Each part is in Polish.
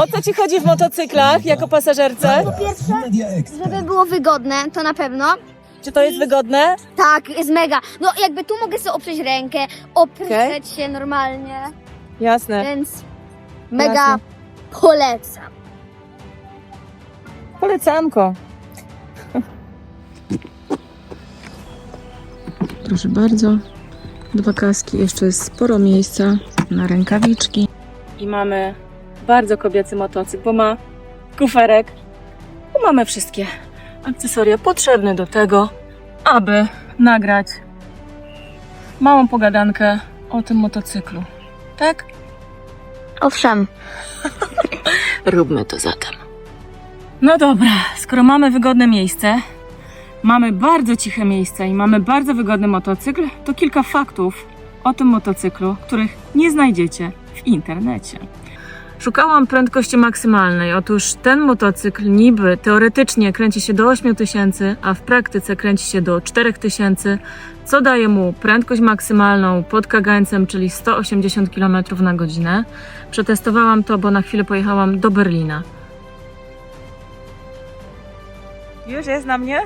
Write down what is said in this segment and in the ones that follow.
O co ci chodzi w motocyklach jako pasażerce? Po pierwsze, żeby było wygodne, to na pewno. Czy to jest wygodne? Tak, jest mega. No jakby tu mogę sobie oprzeć rękę, oprzeć się normalnie, Jasne. więc mega Jasne. polecam. Polecanko. Proszę bardzo. Dwa kaski, jeszcze jest sporo miejsca na rękawiczki. I mamy bardzo kobiecy motocykl, bo ma kuferek. Tu mamy wszystkie akcesoria potrzebne do tego, aby nagrać małą pogadankę o tym motocyklu. Tak? Owszem. Róbmy to zatem. No dobra, skoro mamy wygodne miejsce, mamy bardzo ciche miejsce i mamy bardzo wygodny motocykl, to kilka faktów o tym motocyklu, których nie znajdziecie w internecie. Szukałam prędkości maksymalnej. Otóż ten motocykl niby teoretycznie kręci się do 8000, a w praktyce kręci się do 4000, co daje mu prędkość maksymalną pod kagańcem, czyli 180 km na godzinę. Przetestowałam to, bo na chwilę pojechałam do Berlina. Już jest na mnie?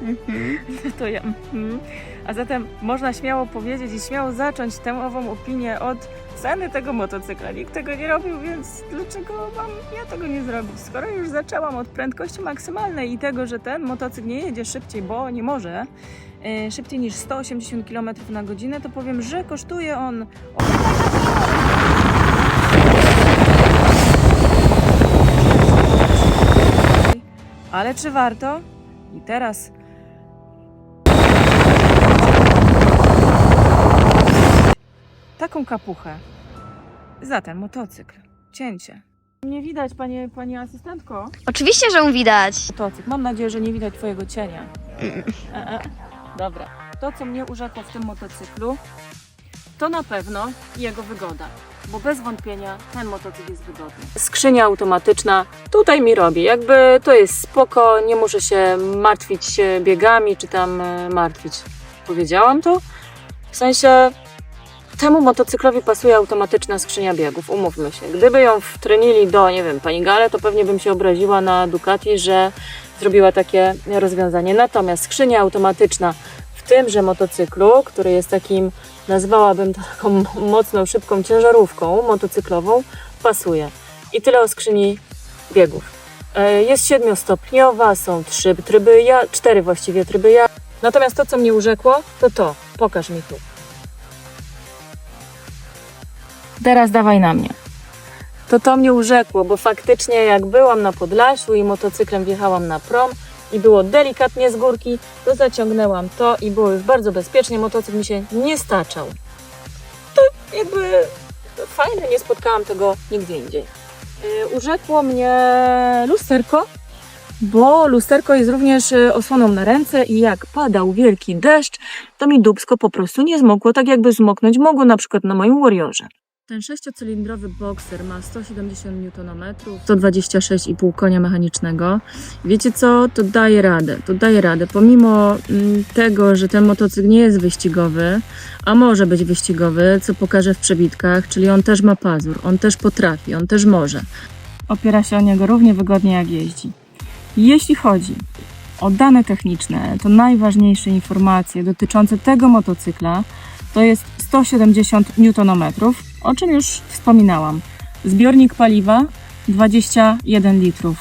To ja. mhm. A zatem można śmiało powiedzieć i śmiało zacząć tę ową opinię od ceny tego motocykla. Nikt tego nie robił, więc dlaczego mam ja tego nie zrobić? Skoro już zaczęłam od prędkości maksymalnej i tego, że ten motocykl nie jedzie szybciej, bo nie może, e, szybciej niż 180 km na godzinę, to powiem, że kosztuje on Ale czy warto? I teraz. Taką kapuchę. Za ten motocykl. Cięcie. Nie widać, panie, pani asystentko. Oczywiście, że ją widać. Motocykl. Mam nadzieję, że nie widać twojego cienia. E, e. Dobra. To, co mnie urzekło w tym motocyklu, to na pewno jego wygoda. Bo bez wątpienia ten motocykl jest wygodny. Skrzynia automatyczna tutaj mi robi. Jakby to jest spoko, nie muszę się martwić biegami, czy tam e, martwić. Powiedziałam to? W sensie temu motocyklowi pasuje automatyczna skrzynia biegów, umówmy się. Gdyby ją wtrenili do, nie wiem, Panigale, to pewnie bym się obraziła na Ducati, że zrobiła takie rozwiązanie. Natomiast skrzynia automatyczna w tymże motocyklu, który jest takim, nazwałabym taką mocną, szybką ciężarówką motocyklową, pasuje. I tyle o skrzyni biegów. E, Jest siedmiostopniowa, są trzy tryby ja, cztery właściwie tryby ja. Natomiast to, co mnie urzekło, to to. Pokaż mi tu. Teraz dawaj na mnie. To to mnie urzekło, bo faktycznie jak byłam na Podlasiu i motocyklem wjechałam na prom i było delikatnie z górki, to zaciągnęłam to i było już bardzo bezpiecznie, motocykl mi się nie staczał. To jakby fajne, nie spotkałam tego nigdzie indziej. Yy, Urzekło mnie lusterko, bo lusterko jest również y, osłoną na ręce i jak padał wielki deszcz, to mi dubsko po prostu nie zmokło, tak jakby zmoknąć mogło na przykład na moim Warriorze. Ten sześciocylindrowy Boxer ma 170 Nm, 126,5 konia mechanicznego. Wiecie co? To daje radę. To daje radę. Pomimo mm, tego, że ten motocykl nie jest wyścigowy, a może być wyścigowy, co pokażę w przebitkach, czyli on też ma pazur, on też potrafi, on też może. Opiera się o niego równie wygodnie jak jeździ. Jeśli chodzi o dane techniczne, to najważniejsze informacje dotyczące tego motocykla to jest 170 Nm, o czym już wspominałam. Zbiornik paliwa 21 litrów.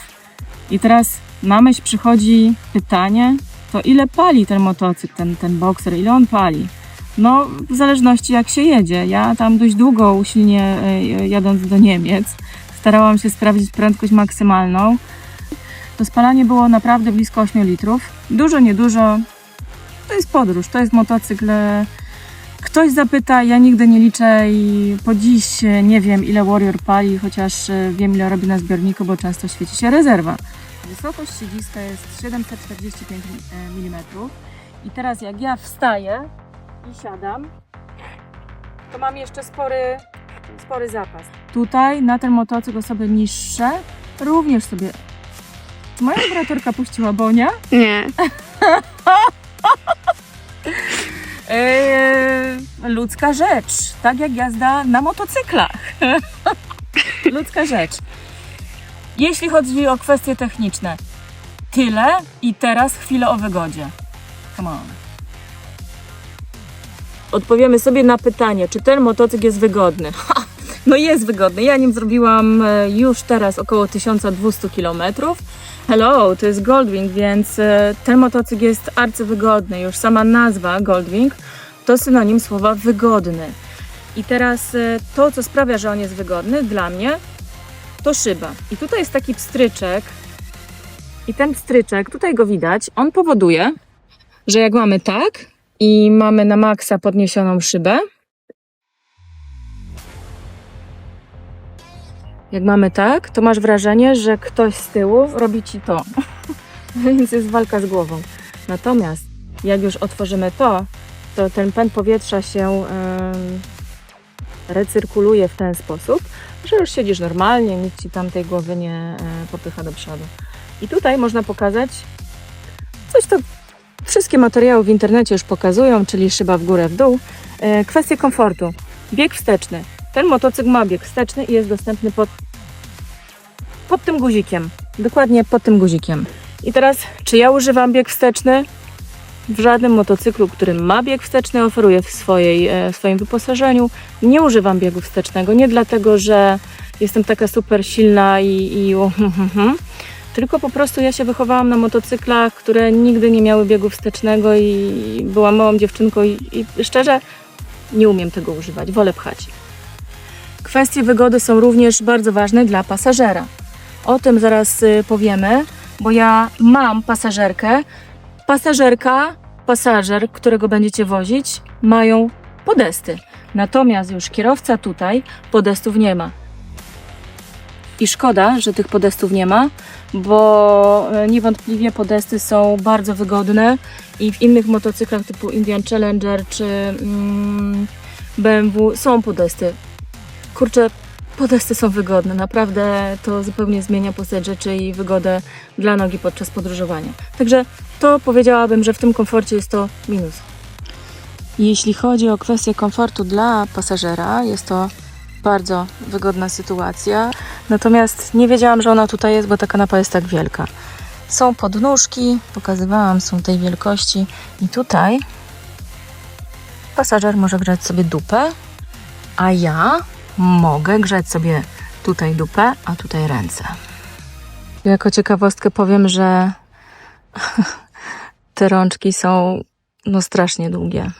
I teraz na myśl przychodzi pytanie, to ile pali ten motocykl, ten, ten boxer, ile on pali? No, w zależności jak się jedzie. Ja tam dość długo usilnie e, jadąc do Niemiec starałam się sprawdzić prędkość maksymalną. To spalanie było naprawdę blisko 8 litrów. Dużo, niedużo. To jest podróż, to jest motocykl. E, Ktoś zapyta, ja nigdy nie liczę i po dziś e, nie wiem ile Warrior pali, chociaż e, wiem ile robi na zbiorniku, bo często świeci się rezerwa. Wysokość siedziska jest 745 mm i teraz jak ja wstaję i siadam, to mam jeszcze spory, spory zapas. Tutaj na ten motocykl osoby niższe również sobie... Czy moja operatorka puściła Bonia? Nie. Ludzka rzecz, tak jak jazda na motocyklach. ludzka rzecz. Jeśli chodzi o kwestie techniczne, tyle i teraz chwilę o wygodzie. Come on. Odpowiemy sobie na pytanie, czy ten motocykl jest wygodny. Ha! No jest wygodny. Ja nim zrobiłam e, już teraz około 1200 km. Hello, to jest Goldwing, więc e, ten motocykl jest arcywygodny. Już sama nazwa Goldwing to synonim słowa wygodny. I teraz e, to, co sprawia, że on jest wygodny dla mnie, to szyba. I tutaj jest taki pstryczek. I ten pstryczek, tutaj go widać, on powoduje, że jak mamy tak i mamy na maksa podniesioną szybę, jak mamy tak, to masz wrażenie, że ktoś z tyłu robi ci to. Więc jest walka z głową. Natomiast jak już otworzymy to, to ten pęd powietrza się recyrkuluje w ten sposób, że już siedzisz normalnie, nic ci tam tej głowy nie e, popycha do przodu. I tutaj można pokazać coś, co wszystkie materiały w internecie już pokazują, czyli szyba w górę, w dół. E, Kwestie komfortu. Bieg wsteczny. Ten motocykl ma bieg wsteczny i jest dostępny pod, pod tym guzikiem. Dokładnie pod tym guzikiem. I teraz, czy ja używam bieg wsteczny? W żadnym motocyklu, który ma bieg wsteczny, oferuję w, swojej, e, w swoim wyposażeniu. Nie używam biegu wstecznego, nie dlatego, że jestem taka super silna i, i tylko po prostu ja się wychowałam na motocyklach, które nigdy nie miały biegu wstecznego i byłam małą dziewczynką i, i szczerze nie umiem tego używać, wolę pchać. Kwestie wygody są również bardzo ważne dla pasażera. O tym zaraz y, powiemy, bo ja mam pasażerkę. Pasażerka, pasażer, którego będziecie wozić, mają podesty. Natomiast już kierowca tutaj podestów nie ma. I szkoda, że tych podestów nie ma, bo e, niewątpliwie podesty są bardzo wygodne i w innych motocyklach typu Indian Challenger czy mm, BMW są podesty. Kurczę, podesty są wygodne. Naprawdę to zupełnie zmienia postać rzeczy i wygodę dla nogi podczas podróżowania. Także to powiedziałabym, że w tym komforcie jest to minus. Jeśli chodzi o kwestię komfortu dla pasażera, jest to bardzo wygodna sytuacja. Natomiast nie wiedziałam, że ona tutaj jest, bo ta kanapa jest tak wielka. Są podnóżki, pokazywałam, są tej wielkości i tutaj pasażer może grzać sobie dupę, a ja mogę grzać sobie tutaj dupę, a tutaj ręce. Jako ciekawostkę powiem, że te rączki są no strasznie długie.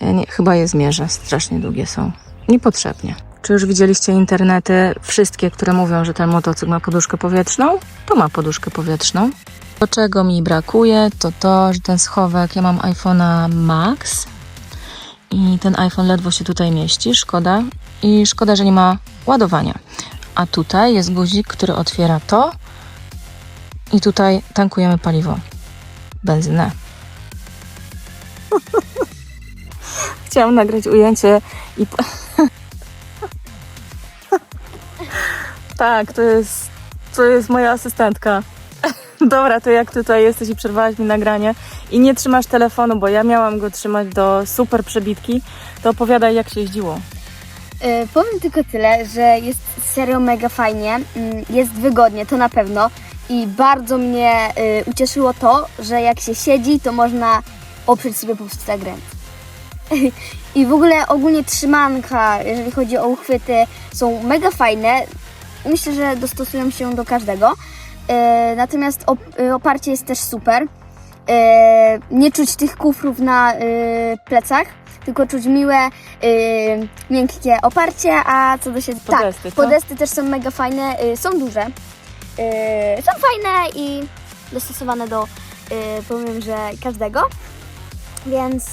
Ja nie, chyba je zmierzę, strasznie długie są. Niepotrzebnie. Czy już widzieliście internety, wszystkie, które mówią, że ten motocykl ma poduszkę powietrzną? To ma poduszkę powietrzną. To czego mi brakuje, to to, że ten schowek, ja mam iPhone'a Max i ten iPhone ledwo się tutaj mieści, szkoda. I szkoda, że nie ma ładowania. A tutaj jest guzik, który otwiera to i tutaj tankujemy paliwo. Benzynę. Chciałam nagrać ujęcie i. tak, to jest, to jest moja asystentka. Dobra, to jak tutaj jesteś i przerwałaś mi nagranie i nie trzymasz telefonu, bo ja miałam go trzymać do super przebitki, to opowiadaj jak się jeździło. E, powiem tylko tyle, że jest serio mega fajnie, mm, jest wygodnie, to na pewno. I bardzo mnie e, ucieszyło to, że jak się siedzi, to można oprzeć sobie po prostu tak ręce. I w ogóle ogólnie trzymanka, jeżeli chodzi o uchwyty, są mega fajne. Myślę, że dostosują się do każdego. E, natomiast e, oparcie jest też super. E, nie czuć tych kufrów na e, plecach, tylko czuć miłe, e, miękkie oparcie, a co do siedzenia. Podesty, tak, co? podesty też są mega fajne, e, są duże. E, są fajne i dostosowane do, e, powiem, że każdego, więc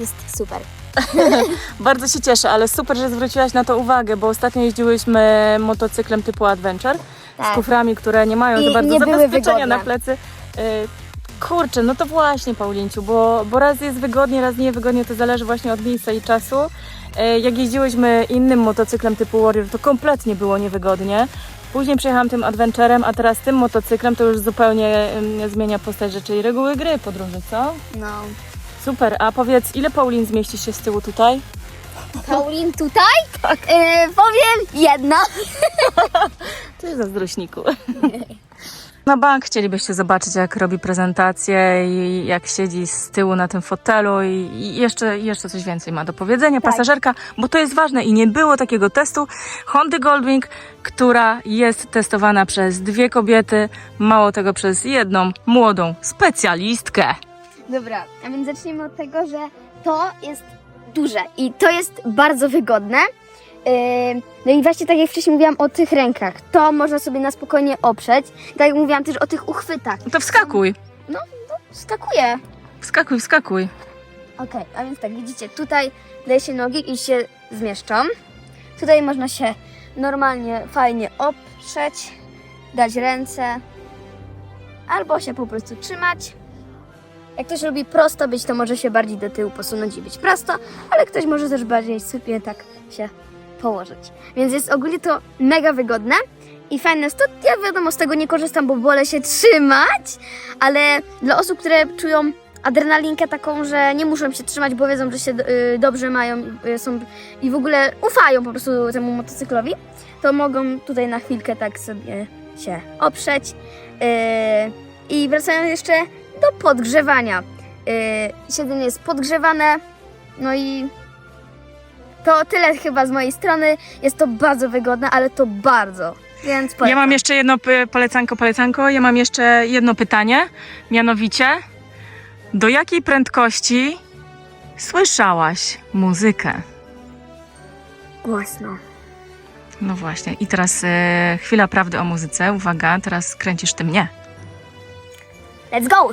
jest super. Bardzo się cieszę, ale super, że zwróciłaś na to uwagę, bo ostatnio jeździłyśmy motocyklem typu Adventure z Tak. kuframi, które nie mają I za bardzo zabezpieczenia wygodne. na plecy. Y, Kurczę, no to właśnie Paulinciu, bo, bo raz jest wygodnie, raz nie wygodnie, to zależy właśnie od miejsca i czasu. Y, Jak jeździłyśmy innym motocyklem typu Warrior, to kompletnie było niewygodnie. Później przejechałam tym Adventurem, a teraz tym motocyklem to już zupełnie zmienia postać rzeczy i reguły gry podróży, co? No. Super, a powiedz, ile Paulin zmieści się z tyłu tutaj? Paulin tutaj? Tak. powiem jedno. Ty zazdrośniku. Na bank chcielibyście zobaczyć, jak robi prezentację i jak siedzi z tyłu na tym fotelu i, i jeszcze, jeszcze coś więcej ma do powiedzenia. Tak. Pasażerka, bo to jest ważne i nie było takiego testu Hondy Goldwing, która jest testowana przez dwie kobiety, mało tego przez jedną młodą specjalistkę. Dobra, a więc zacznijmy od tego, że to jest duże i to jest bardzo wygodne. Yy, No i właśnie tak jak wcześniej mówiłam o tych rękach, to można sobie na spokojnie oprzeć. Tak jak mówiłam też o tych uchwytach. No to wskakuj, Skakuje. wskakuj, wskakuj. Okej, a więc tak, widzicie, tutaj daje się nogi i się zmieszczą. Tutaj można się normalnie, fajnie oprzeć, dać ręce, albo się po prostu trzymać. Jak ktoś lubi prosto być, to może się bardziej do tyłu posunąć i być prosto, ale ktoś może też bardziej sobie tak się położyć. Więc jest ogólnie to mega wygodne i fajne to, ja wiadomo z tego nie korzystam, bo wolę się trzymać, ale dla osób, które czują adrenalinkę taką, że nie muszą się trzymać, bo wiedzą, że się y, dobrze mają y, są, i w ogóle ufają po prostu temu motocyklowi, to mogą tutaj na chwilkę tak sobie się oprzeć. Y, I wracając jeszcze do podgrzewania. Y, siedzenie jest podgrzewane, no i to tyle chyba z mojej strony. Jest to bardzo wygodne, ale to bardzo. Więc Ja polecam. mam jeszcze jedno p- polecanko, polecanko. Ja mam jeszcze jedno pytanie, mianowicie do jakiej prędkości słyszałaś muzykę? głośno. No właśnie, i teraz e, chwila prawdy o muzyce. Uwaga, teraz kręcisz ty mnie. Let's go!